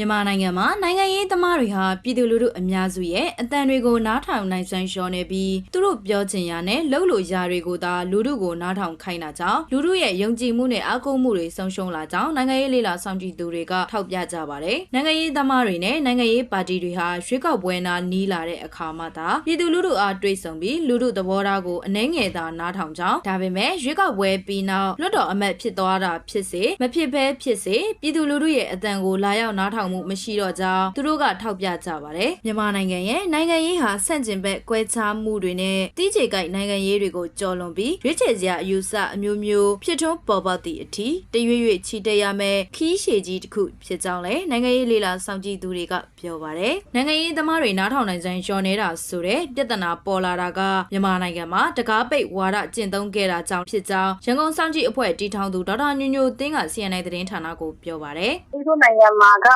မြန်မာနိုင်ငံမှာနိုင်ငံရေးသမားတွေဟာပြည်သူလူထုအများစုရဲ့အတန်တွေကိုနားထောင်နိုင်စွမ်းလျှော်နေပြီးသူတို့ပြောချင်ရနဲ့လှုပ်လို့ရာတွေကိုသာလူထုကိုနားထောင်ခိုင်းတာကြောင့်လူထုရဲ့ယုံကြည်မှုနဲ့အားကိုးမှုတွေဆုံးရှုံးလာကြောင်းနိုင်ငံရေးလေလာစောင့်ကြည့်သူတွေကထောက်ပြကြပါတယ်။နိုင်ငံရေးသမားတွေနဲ့နိုင်ငံရေးပါတီတွေဟာရွေးကောက်ပွဲနာနီးလာတဲ့အခါမှသာပြည်သူလူထုအားတွေ့ဆုံပြီးလူထုသဘောထားကိုအနှဲငယ်သာနားထောင်ကြောင်းဒါပေမဲ့ရွေးကောက်ပွဲပြီးနောက်လွတ်တော်အမတ်ဖြစ်သွားတာဖြစ်စေမဖြစ်ဘဲဖြစ်စေပြည်သူလူထုရဲ့အတန်ကိုလာရောက်နားထောင်မှုမရှိတော့ကြောင်းသူတို့ကထောက်ပြကြပါတယ်မြန်မာနိုင်ငံရဲ့နိုင်ငံရေးဟာဆန့်ကျင်ဘက်ကွဲခြားမှုတွေနဲ့တီးခြေကိုက်နိုင်ငံရေးတွေကိုကြော်လွန်ပြီးရွေးချယ်စရာအယူဆအမျိုးမျိုးဖြစ်ထွန်းပေါ်ပေါက်သည့်အထိတရွေ့ရွေ့ချီတက်ရမယ်ခီးရှည်ကြီးတစ်ခုဖြစ်ကြောင်းလည်းနိုင်ငံရေးလေလာစောင့်ကြည့်သူတွေကပြောပါတယ်နိုင်ငံရေးသမားတွေနားထောင်နိုင်ဆိုင်လျှော်နေတာဆိုတဲ့ပြဿနာပေါ်လာတာကမြန်မာနိုင်ငံမှာတကားပိတ်ဝါဒကျင့်သုံးခဲ့တာကြောင့်ဖြစ်ကြောင်းရန်ကုန်စောင့်ကြည့်အဖွဲ့တီထောင်သူဒေါက်တာညိုညိုသင်းက CNN သတင်းဌာနကိုပြောပါတယ်ဒီလိုနိုင်ငံမှာက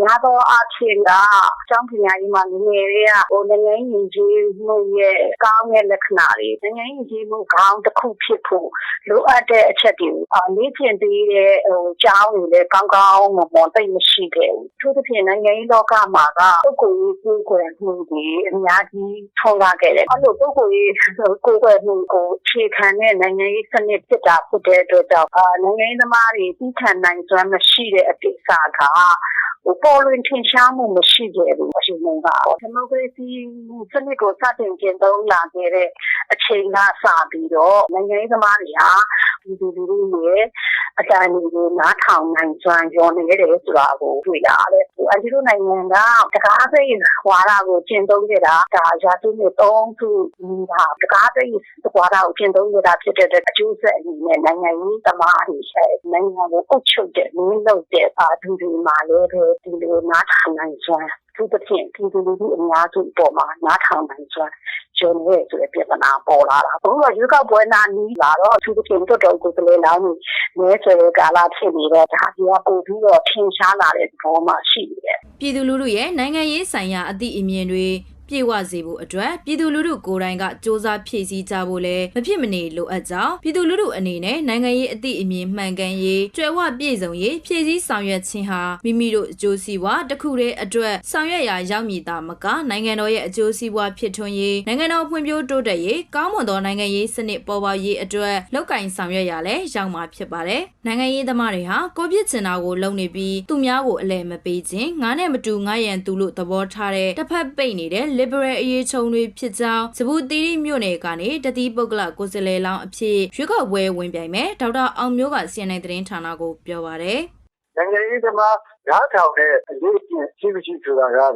များသောအားဖြင့်ကအကြောင်းပညာရေးမှာငယ်ငယ်လေးကဟိုနိုင်ငံရေးယဉ်ကျေးမှုရဲ့ကောင်းတဲ့လက္ခဏာတွေနိုင်ငံရေးယဉ်ကျေးမှုကောင်းတစ်ခုဖြစ်ဖို့လိုအပ်တဲ့အချက်တွေကိုအာလေ့ကျင့်ပေးတဲ့ဟိုကျောင်းတွေလည်းကောင်းကောင်းမွန်မွန်သိမရှိခဲ့ဘူးသူတို့ဖြင့်နိုင်ငံရေးလောကမှာကပုဂ္ဂိုလ်ရေးကိုယ်ကွယ်မှုတွေအများကြီးထုံးလာခဲ့တယ်အဲ့လိုပုဂ္ဂိုလ်ရေးကိုယ်ကွယ်မှုကိုအခြေခံတဲ့နိုင်ငံရေးစနစ်ဖြစ်တာဖြစ်တဲ့အတွက်ကြောင့်အာနိုင်ငံရေးသမားတွေပြီးခံနိုင်စွမ်းမရှိတဲ့အကိစ္စကဟို ပေါ်လွင်ထင်ရှားမှုမရှိခဲ့ဘူးအရှင်မကဒီမိုကရေစီစနစ်ကိုစတင်ကျင့်သုံးလာခဲ့တဲ့အချိန်ကစပြီးတော့နိုင်ငံရေးသမားတွေဟာဒီဒီလူတွေရဲ့ အတန်တွေကိုနားထောင်နိုင်စွမ်းရောနေတယ်ဆိုတာကိုတွေ့ရတယ်။အန်တီတို့နိုင်ငံကတကားသိဝါဒကိုကျင့်သုံးခဲ့တာဒါရာစုနှစ်သုံးစုဟာတကားသိဝါဒကိုကျင့်သုံးခဲ့တာဖြစ်တဲ့အတွက်အကျိုးဆက်အနေနဲ့နိုင်ငံရေးသမားတွေဆက်နိုင်ငံကိုအုပ်ချုပ်တဲ့နင်းလုပ်တဲ့အာသူတွေမှာလည်းပဲဒီလိုနားထောင်နိုင်စွမ်း သူတစ်ဖြင့်ပြည်သူလူထုအများစုအပေါ်မှာနားထောင်နိုင်စွမ်းကျုံရဲဆိုတဲ့ပြဿနာပေါ်လာတာ။ဘုရားရွေးကောက်ပွဲနာနီးလာတော့သူတစ်ဖြင့်တော်တော်ကိုယ်ကလေးလောင်းနေနဲဆိုတဲ့ကာလဖြစ်နေတော့ဒါကြီးကပို့ပြီးတော့ထင်ရှားလာတဲ့သဘောမှရှိနေတယ်ပြည်သူလူထုရဲ့နိုင်ငံရေးဆိုင်ရာအသည့်အမြင်တွေ ပြေဝစေဖို့အတွက်ပြည်သူလူထုကိုယ်တိုင်ကစ조사ဖြည့်ဆည်းကြဖို့လည်းမဖြစ်မနေလိုအပ်ကြောင်းပြည်သူလူထုအနေနဲ့နိုင်ငံရေးအသည့်အမြင်မှန်ကန်ရေးကြွယ်ဝပြည့်စုံရေးဖြည့်ဆည်းဆောင်ရွက်ခြင်းဟာမိမိတို့အကျိုးစီးပွားတစ်ခုတည်းအတွက်ဆောင်ရွက်ရာရောက်မည်သာမကနိုင်ငံတော်ရဲ့အကျိုးစီးပွားဖြစ်ထွန်းရေးနိုင်ငံတော်ဖွံ့ဖြိုးတိုးတက်ရေးကောင်းမွန်သောနိုင်ငံရေးစနစ်ပေါ်ပေါက်ရေးအတွက်လောက်ကင်ဆောင်ရွက်ရလဲရောက်မှာဖြစ်ပါတယ်နိုင်ငံရေးသမားတွေဟာကိုပြစ်ချင်တာကိုလုပ်နေပြီးသူများကိုအလဲမပေးခြင်းငါနဲ့မတူငါရန်သူလို့သဘောထားတဲ့တစ်ဖက်ပိတ်နေတဲ့ liberal အရေးချုံတွေဖြစ်ကြောင်းစပူတီရီမြို့နယ်ကနေတတိပုဂ္ဂလကိုယ်စားလှယ်လောင်းအဖြစ်ရွေးကောက်ပွဲဝင်ပြိုင်မဲ့ဒေါက်တာအောင်မျိုးက CNN သတင်းဌာနကိုပြောပါရယ်နိုင်ငံရေးသမားဓာတ်ထောင်တဲ့အရေးအကျင့်ရှိမရှိဆိုတာကတော့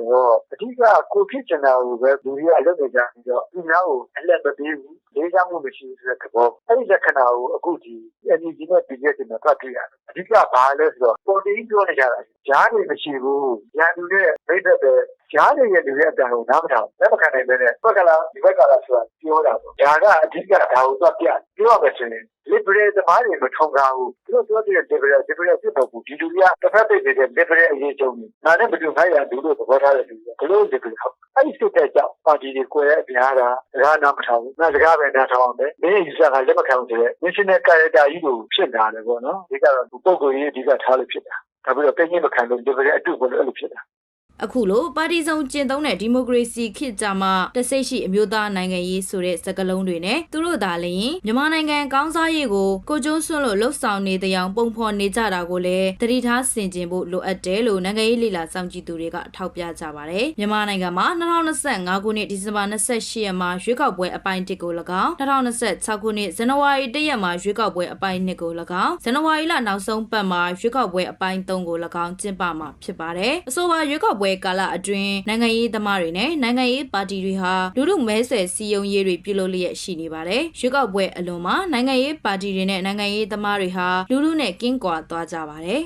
အဓိကကိုဖြစ်ချင်တာကိုပဲလူတွေကလုပ်နေကြပြီးတော့ဒီများကိုအလက်မပေးဘူးလေးစားမှုမရှိဘူးဆိုတဲ့သဘောအဲ့ဒီလက္ခဏာကိုအခုဒီ NGO နဲ့ BJP နဲ့တွက်တွေ့ရတယ်အဓိကဘာလဲဆိုတော့ပေါ်တင်ပြောနေကြတာကြားနေမရှိဘူးရန်သူနဲ့မိတ်သက်ပဲကြားနေရတဲ့လူရဲ့အတန်ကိုနားမထောင်လက်မခံနိုင်ပဲနဲ့ဘက်ကလာဒီဘက်ကလာဆိုတာပြောတာပေါ့ဒါကအဓိကဒါကိုတွက်ပြပြောရမယ်ဆိုရင် liberal သမားတွေမထုံကားဘူးသူတို့ပြောတဲ့ liberal liberal ဖြစ်ဖို့ဒီလူတွေကတစ်ဖက်ပိတ်နေတဲ့ liberal အရေးချုပ်နေနာနဲ့မတူခိုင်းရလူတို့သဘောထားတဲ့လူတွေ ဘလို့ liberal ဟုတ်အဲ့ဒီစစ်တဲ့ကြောင့်ပါတီတွေကိုယ်ရဲ့အများတာစကားနားမထောင်ဘူးနားစကားပဲနားထောင်အောင်ပဲမင်းယူဆကလက်မခံဘူးဆိုတဲ့ national character ကြီးကိုဖြစ်လာတယ်ပေါ့နော်ဒီကတော့ပုံကိုယ်ကြီးအဓိကထားလို့ဖြစ်တာဒါပြီးတော့ပြင်းပြမခံလို့ liberal အတုဘလို့အဲ့လိုဖြစ်တာ အခုလိုပါတီစုံကျင့်သုံးတဲ့ဒီမိုကရေစီခေတ်ကြမှာတဆိတ်ရှိအမျိုးသားနိုင်ငံရေးဆိုတဲ့စကားလုံးတွေနဲ့သူတို့သာလျှင်မြန်မာနိုင်ငံကောင်းစားရေးကိုကိုကျွန်းစွန့်လို့လှုပ်ဆောင်နေတဲ့အကြောင်းပုံဖော်နေကြတာကိုလည်းတတိထားဆင်ခြင်ဖို့လိုအပ်တယ်လို့နိုင်ငံရေးလေလာစောင့်ကြည့်သူတွေကထောက်ပြကြပါတယ်မြန်မာနိုင်ငံမှာ2025ခုနှစ်ဒီဇင်ဘာ28ရက်မှာရွေးကောက်ပွဲအပိုင်း1ကို၎င်း2026ခုနှစ်ဇန်နဝါရီ1ရက်မှာရွေးကောက်ပွဲအပိုင်း2ကို၎င်းဇန်နဝါရီလနောက်ဆုံးပတ်မှာရွေးကောက်ပွဲအပိုင်း3ကို၎င်းကျင်းပမှာဖြစ်ပါတယ်အဆိုပါရွေးကောက်ပွဲကာလအတွင်းနိုင်ငံရေးသမားတွေနဲ့နိုင်ငံရေးပါတီတွေဟာလူမှုမဲဆွယ်စည်းရုံးရေးတွေပြုလုပ်လျက်ရှိနေပါတယ်ရွေးကောက်ပွဲအလွန်မှာနိုင်ငံရေးပါတီတွေနဲ့နိုင်ငံရေးသမားတွေဟာလူမှုနဲ့ကင်းကွာသွားကြပါတယ်